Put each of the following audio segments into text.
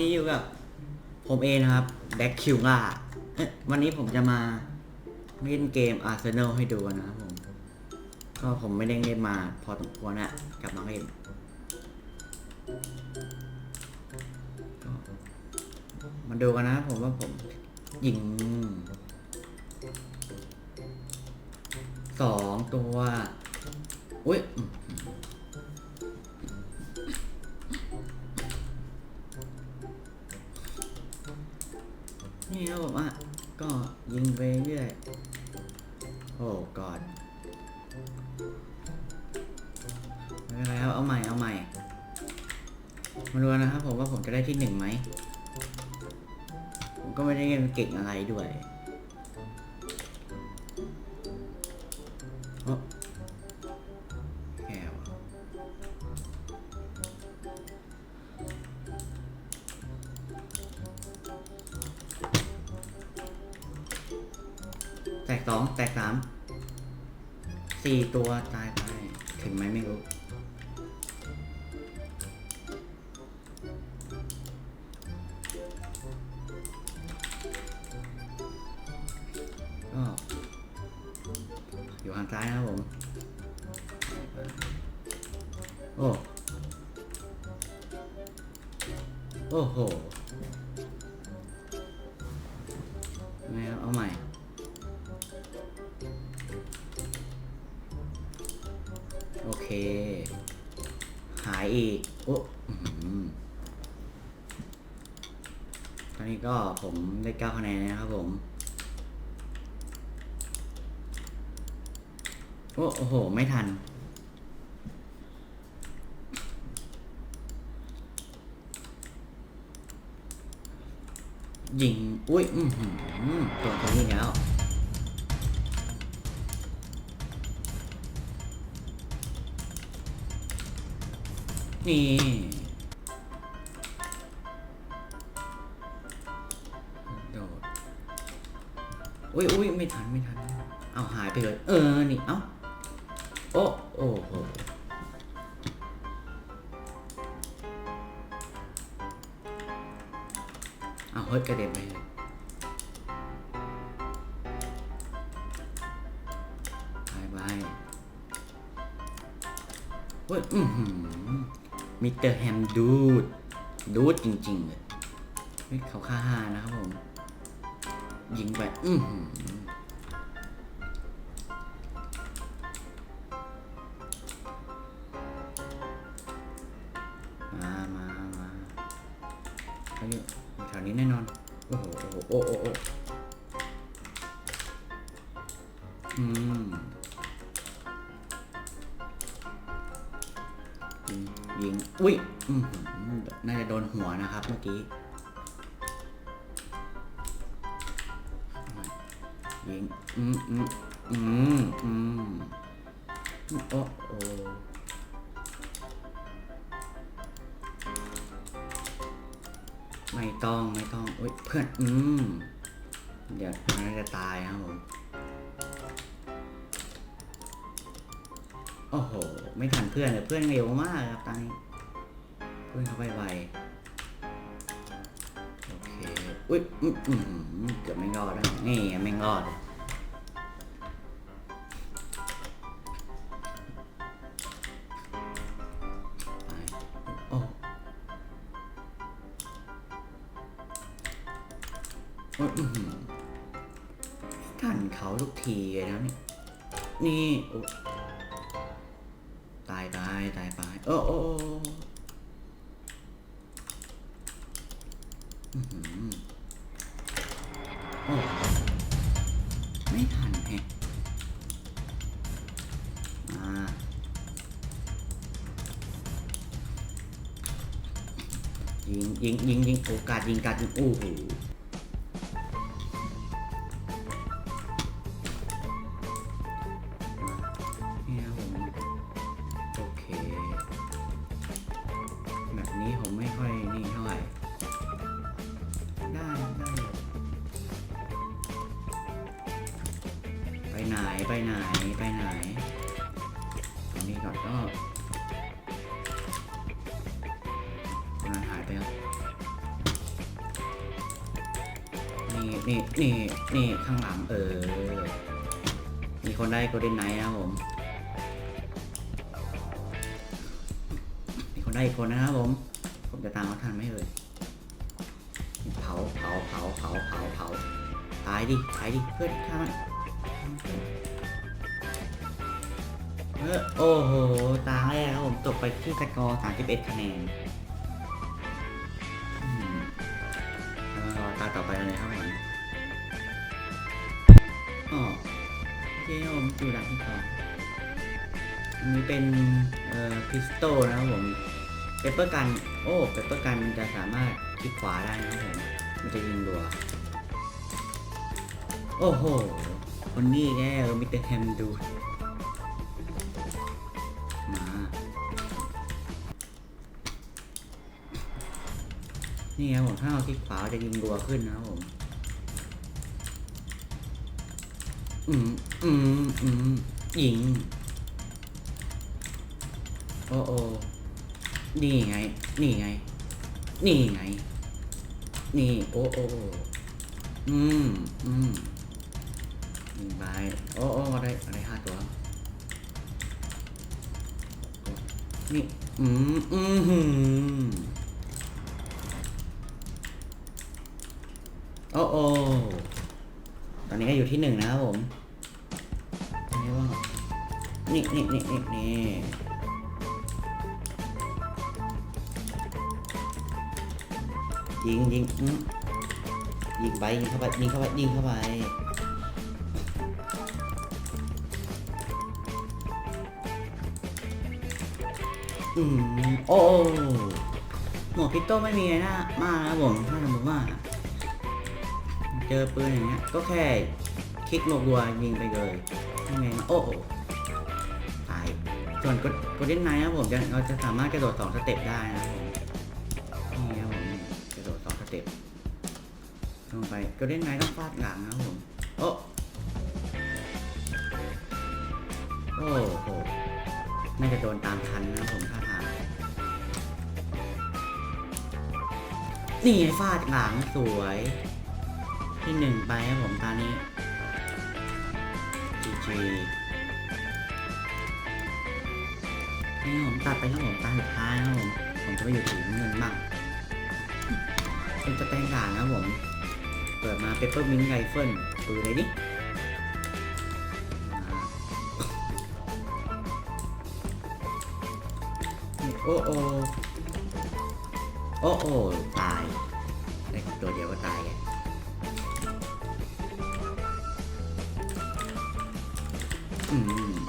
นี้อยู่กับผมเองนะครับแบ็คคิวล่าวันนี้ผมจะมาเล่นเกมอาร์เซนอลให้ดูนะครับผมก็ผมไม่ได้เล่นมาพอสมควรนะกลับมาเล่นมาดูกันนะผมว่าผมยิงสองตัว อุ้ย เอาใหม่เอาใหม่ มาดูนะครับผมว่าผมจะได้ที่หนึ่งไหม ผมก็ไม่ได้เล่นเก่งอะไรด้วยโอ้แก้วแตกสองแตกสามสี่ตัวตายไป ถึงไหมไม่รู้ นะครับผม โอ้โอ้โหไม่เอาใหม่ โอเค หายอีก โอ้ตอนนี้ก็ผมได้เก้าคะแนนนะครับผม โอ้โห ไม่ทัน ยิง อุ้ย อือหือตัวตรงนี้แล้วนี่ โดด อุ้ยอุ้ยไม่ทัน ไม่ทัน เอาหายไปเลย เออ นี่ เอ้า อ้โอ้โหเอาเฮ้ยกระเด็นไปเลยบายบายเฮ้ยอือหือมิสเตอร์แฮมดูด ดูดจริงๆเลยเฮ้ยเขาฆ่าห้านะครับผม ยิงไป อืม ยิงยิง อุ้ยอืมน่าจะโดนหัวนะครับเมื่อกี้ ยิง อืมอืมอืมอืมโอ้โอ้ไม่ต้องไม่ต้องอุ้ยเพื่อน อืม เดี๋ยวมันน่าจะตายครับผม อ้โห ไม่ทันเพื่อนเลยเพื่อนเร็วมากครับตอนนี้ เพื่อนเขาไปไวโอเค อุ้ยอืมเกือบไม่รอดแล้วนี่ไม่รอดไปอ้โอ้ยอื้อหือท่านเขาทุกทีเลยนะนี่ นี่ ตายตายตายไปโอ้โอ้โอ้อื้อหือโอ้ไม่ทันแฮะมายิงยิงยิงยิงโอกาสยิงการยิงโอ้โห นี่นี่นี่ข้างหลังเออ มีคนได้โกลเด้นไนท์นะผม มีคนได้อีกคนนะครับผม ผมจะตามเขาทันไหมเอ่ยเผาเผาเผาเผาเผาเผาตายดิตายดิเพื่อนฆ่ามันเออโอ้โห ตาแรกครับผมตกไปที่สกอร์31คะแนนอืมแล้วก็ตาต่อไปเลยครับผม อยู่ด่านที่สองอันนี้เป็นเอ่อพิสโตนะครับผมเปเปอร์กันโอ้เปเปอร์กันมันจะสามารถคลิกขวาได้นะครับผมมันจะยิงรัวโอ้โหคนนี้แกมิสเตอร์แฮมดูมานี่ครับผมถ้าเราคลิกขวาจะยิงรัวขึ้นนะครับผม อืมอืมอืมยิง โอ้โอนี่ไง นี่ไง นี่ไง นี่ โอ้โอ้อืมอืมยิงไปโอ้โอ้ได้ได้ห้าตัว นี่ อืมอืมหืมโอ้โอ้ ตอนนี้ก็อยู่ที่หนึ่งนะครับผมอันนี้ว่านี่นี่นี่นี่นี่ยิงยิงอืมยิงไปยิงเข้าไปยิงเข้าไปยิงเข้าไปอืมโอ้หมวกพิโต้ไม่มีอะไรน่ามากนะผมถ้าสมมติว่า เจอปืนอย่างเงี้ยก็แค่คลิกมกรัวยิงไปเลยยังไงมาโอ้โอ้ตายส่วนกดกดเล่นไนครับผมเราจะสามารถกระโดดสองสเต็ปได้นะครับนี่ครับผมกระโดดสองสเต็ปลงไปกดเล่นไนต้องฟาดหลังนะผมโอ้โอ้โหน่าจะโดนตามทันนะผมท่าทางนี่ฟาดหลังสวย ที่หนึ่งไปครับผมตอนนี้ GG นี่ผมตัดไปครับผมตาสุดท้ายนะครับผมผมจะไปอยู่ถึงเงินบ้างเป็นสแตนดาร์ดนะครับผม เปิดมาเปเปอร์มินไรเฟิลปืนเลยดินี่โอ้โอโอ้โอตายได้ตัวเดียวก็ตาย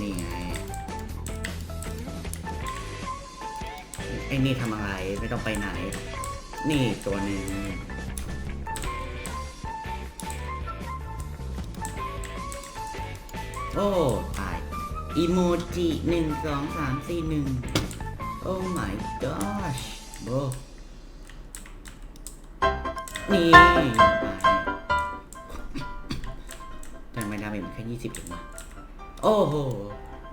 นี่ไงไอ้นี่ทำอะไรไม่ต้องไปไหน นี่ตัวหนึ่งโอ้ตายอีโมจิหนึ่งสองสามสี่หนึ่งโอ้ my gosh โบนี่ตายทำไมดาเมจมันแค่ยี่สิบเองวะ โอ้โห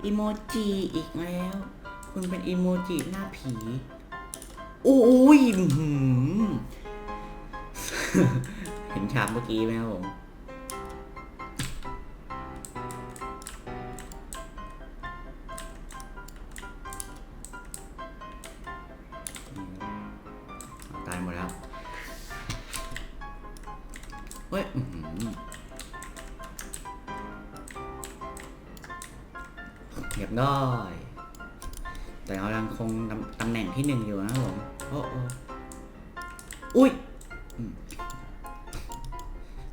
อีโมจิอีกแล้ว คุณเป็นอีโมจิหน้าผีอุ้ยเห็นฉากเมื่อกี้ไหมครับผม เรียบร้อย แต่เรายังคงตำตำแหน่งที่หนึ่งอยู่นะครับผมโอ้โอ้อุ้ย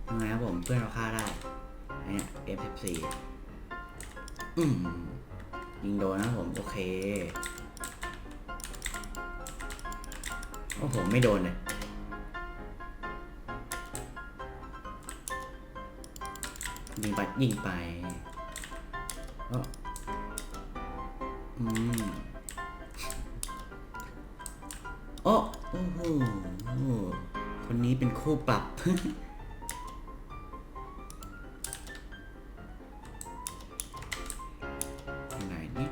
ยังไงครับผมเพื่อนเราฆ่าได้อันเนี้ย F14 อืมยิงโดนนะผม โอเค โอ้โห ไม่โดนเลยยิงไปยิงไปเอืมโอ้โอ้โหคนนี้เป็นคู่ปรับยังไงนี่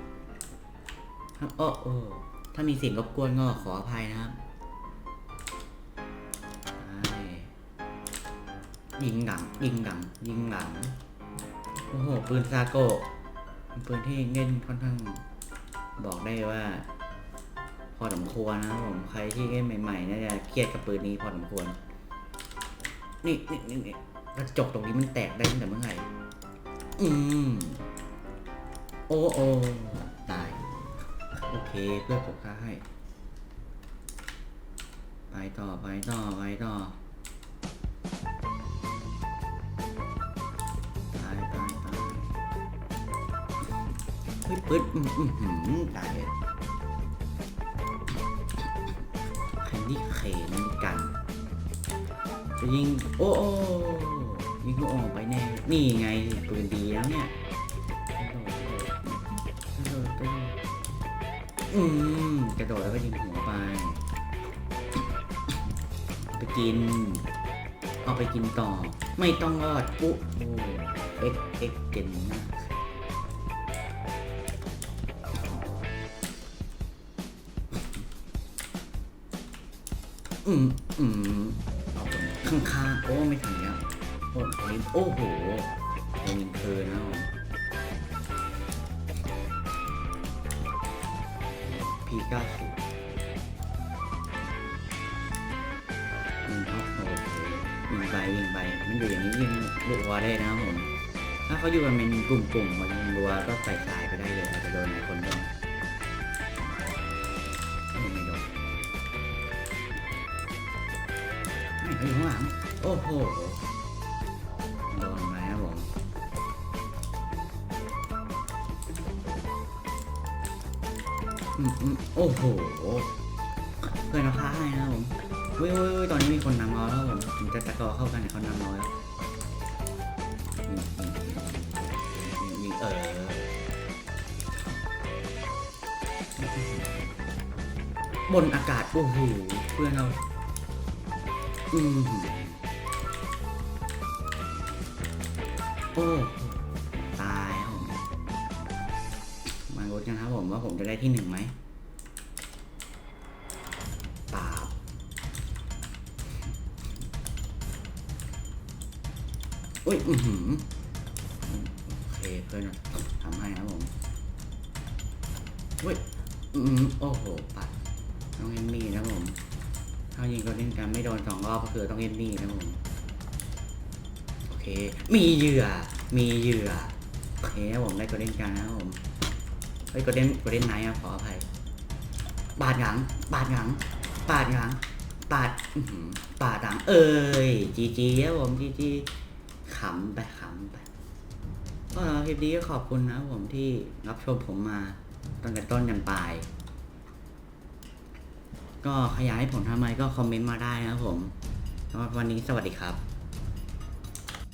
ครับโอ้โอ้ถ้ามีเสียงรบกวนก็ขออภัยนะครับยิงหลังยิงหลังยิงหลังโอ้โห ปืนซาโกะเป็นปืนที่เล่นค่อนข้าง บอกได้ว่าพอสมควรนะครับผมใครที่เล่นใหม่ๆน่าจะเครียดกับปืนนี้พอสมควร นี่นี่นี่นี่กระจกตรงนี้มันแตกได้ตั้งแต่เมื่อไหร่อืมโอ้โอ้ตาย โอเคเพื่อผมฆ่าให้ ไปต่อไปต่อไปต่อ ปึ๊ดอืมอืมอืมตายเลยแคนดี้เคนกันจะยิงโอ้โอ้ยิงลูกออกไปแน่ นี่ไงปืนดีแล้วเนี่ยกระโดดกระโดดกระโดดกระโดดอืมกระโดดแล้วก็ยิงหัวไปไปกิน เอาไปกินต่อ ไม่ต้องรอดปุ๊โอ้เอ็กเอ็กเก่งมาก อืมอืมเอาไปข้างโอ้ไม่ทันแล้วโอ้โหโอ้โหโดนยิงเพลินนะผมพีเก้าสิบยิงเข้าโอเคยิงไปยิงไปมันอยู่อย่างนี้ยิงรัวได้นะผมถ้าเขาอยู่กันเป็นกลุ่มๆมันยิงรัวก็ใส่สายไปได้เลยอาจจะโดนหลายคนโดนไไม่เขาอยู่ข้างหลัง โอ้โห โดนไหมครับผมโอ้โห เพื่อนเราฆ่าให้นะผมว้ยเว้ยเว้ยตอนนี้มีคนนำเราแล้วผมผมจะตะกอเข้ากันเนี่ยเขานำเราแล้วยิงยิงยิงยิงยิงเออบนอากาศ โอ้โห เพื่อนเรา อืมโอ้ตายครับผมมาลุ้นกันครับผมว่าผมจะได้ที่หนึ่งไหมเปล่าอุ้ยอือหือโอเคเพื่อนทำให้นะผมอุ้ยอืมโอ้โหปัดต้องเอมมี่นะผมายิงก็เล่นกันไม่โดนสองรอบก็คือต้องเอ็มมี่นะผมโอเค มีเหยื่อ มีเหยื่อโอเคผมได้ก็เล่นกันนะผมเฮ้ยก็เล่นก็เล่นไนท์อะขออภัยปาดหลังปาดหลังปาดหลังปาดปาดหลังเอ้ยจีจีครับผมจีจีขำไปขำไปก็คลิปนี้ก็ขอบคุณนะผมที่รับชมผมมาตั้งแต่ต้นยันปลาย ก็ขยายให้ผมทำไมก็คอมเมนต์มาได้นะครับผมสำหรับวันนี้สวัสดีครับ